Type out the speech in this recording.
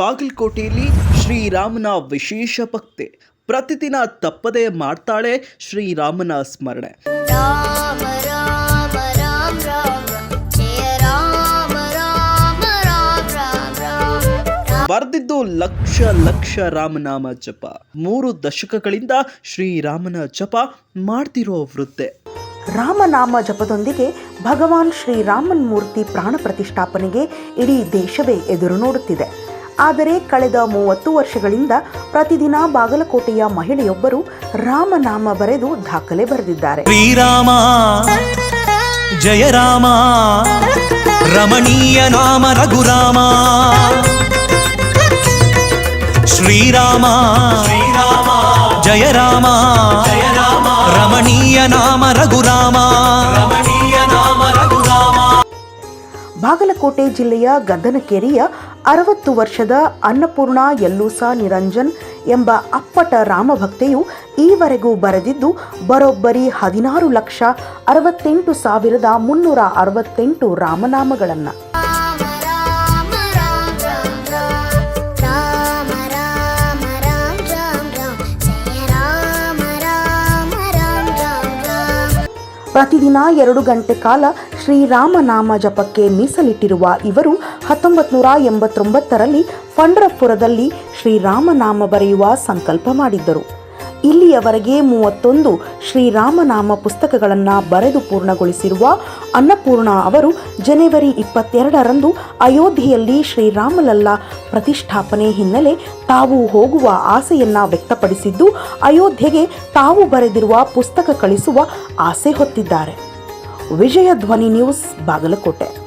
ಬಾಗಲಕೋಟೆಯಲ್ಲಿ ಶ್ರೀರಾಮನ ವಿಶೇಷ ಭಕ್ತೆ. ಪ್ರತಿದಿನ ತಪ್ಪದೆ ಮಾಡ್ತಾಳೆ ಶ್ರೀರಾಮನ ಸ್ಮರಣೆ. ರಾಮ ರಾಮ ರಾಮ ರಾಮ. ರಾಮ ರಾಮ ರಾಮ ರಾಮ ರಾಮ. ಬರೆದಿದ್ದು ಲಕ್ಷ ಲಕ್ಷ ರಾಮನಾಮ ಜಪ. ಮೂರು ದಶಕಗಳಿಂದ ಶ್ರೀರಾಮನ ಜಪ ಮಾಡ್ತಿರೋ ವೃದ್ಧೆ ರಾಮನಾಮ ಜಪದೊಂದಿಗೆ ಭಗವಾನ್ ಶ್ರೀರಾಮನ್ ಮೂರ್ತಿ ಪ್ರಾಣ ಪ್ರತಿಷ್ಠಾಪನೆಗೆ ಇಡೀ ದೇಶವೇ ಎದುರು ನೋಡುತ್ತಿದೆ. ಆದರೆ ಕಳೆದ ಮೂವತ್ತು ವರ್ಷಗಳಿಂದ ಪ್ರತಿದಿನ ಬಾಗಲಕೋಟೆಯ ಮಹಿಳೆಯೊಬ್ಬರು ರಾಮನಾಮ ಬರೆದು ದಾಖಲೆ ಬರೆದಿದ್ದಾರೆ. ಶ್ರೀರಾಮ ಜಯ ರಾಮ ರಮಣೀಯ ನಾಮ ರಘುರಾಮ. ಶ್ರೀರಾಮ ಶ್ರೀರಾಮ ಜಯ ರಾಮ ರಮಣೀಯ ನಾಮ ರಘುರಾಮ. ಬಾಗಲಕೋಟೆ ಜಿಲ್ಲೆಯ ಗದ್ದನಕೆರೆಯ ಅರವತ್ತು ವರ್ಷದ ಅನ್ನಪೂರ್ಣ ಯಲ್ಲೂಸ ನಿರಂಜನ್ ಎಂಬ ಅಪ್ಪಟ ರಾಮಭಕ್ತೆಯು ಈವರೆಗೂ ಬರೆದಿದ್ದು ಬರೋಬ್ಬರಿ ಹದಿನಾರು ಲಕ್ಷ ಅರವತ್ತೆಂಟು ಸಾವಿರದ ಮುನ್ನೂರ ಅರವತ್ತೆಂಟು ರಾಮನಾಮಗಳನ್ನು. ಪ್ರತಿದಿನ ಎರಡು ಗಂಟೆ ಕಾಲ ಶ್ರೀರಾಮನಾಮ ಜಪಕ್ಕೆ ಮೀಸಲಿಟ್ಟಿರುವ ಇವರು ಹತ್ತೊಂಬತ್ತು ನೂರ ಎಂಬತ್ತೊಂಬತ್ತರಲ್ಲಿ ಪಂಢರಪುರದಲ್ಲಿ ಶ್ರೀರಾಮನಾಮ ಬರೆಯುವ ಸಂಕಲ್ಪ ಮಾಡಿದ್ದರು. ಇಲ್ಲಿಯವರೆಗೆ ಮೂವತ್ತೊಂದು ಶ್ರೀರಾಮನಾಮ ಪುಸ್ತಕಗಳನ್ನು ಬರೆದು ಪೂರ್ಣಗೊಳಿಸಿರುವ ಅನ್ನಪೂರ್ಣ ಅವರು ಜನವರಿ ಇಪ್ಪತ್ತೆರಡರಂದು ಅಯೋಧ್ಯೆಯಲ್ಲಿ ಶ್ರೀರಾಮಲಲ್ಲ ಪ್ರತಿಷ್ಠಾಪನೆ ಹಿನ್ನೆಲೆ ತಾವು ಹೋಗುವ ಆಸೆಯನ್ನ ವ್ಯಕ್ತಪಡಿಸಿದ್ದು, ಅಯೋಧ್ಯೆಗೆ ತಾವು ಬರೆದಿರುವ ಪುಸ್ತಕ ಕಳಿಸುವ ಆಸೆ ಹೊತ್ತಿದ್ದಾರೆ. ವಿಜಯ ಧ್ವನಿ ನ್ಯೂಸ್ ಬಾಗಲಕೋಟೆ.